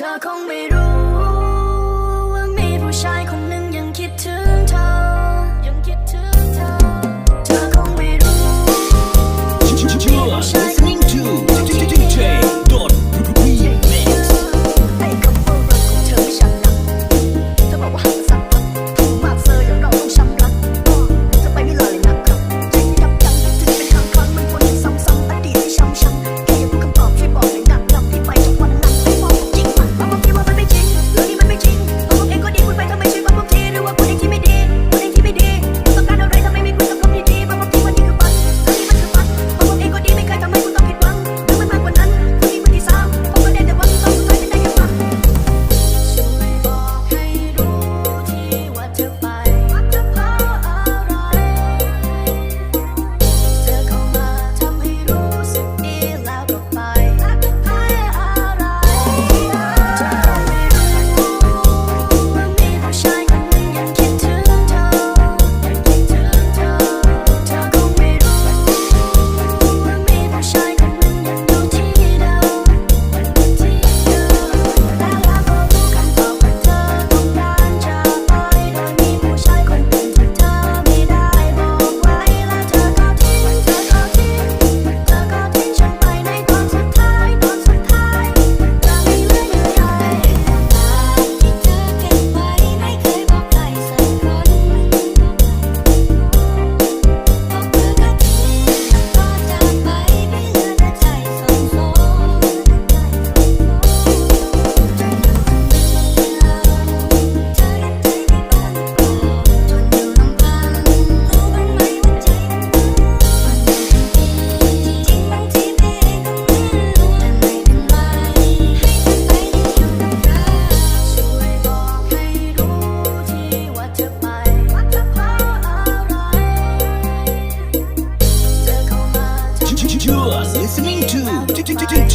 ธอคงไม่รู้ว่ามีผู้ชายคน Just listening to DJ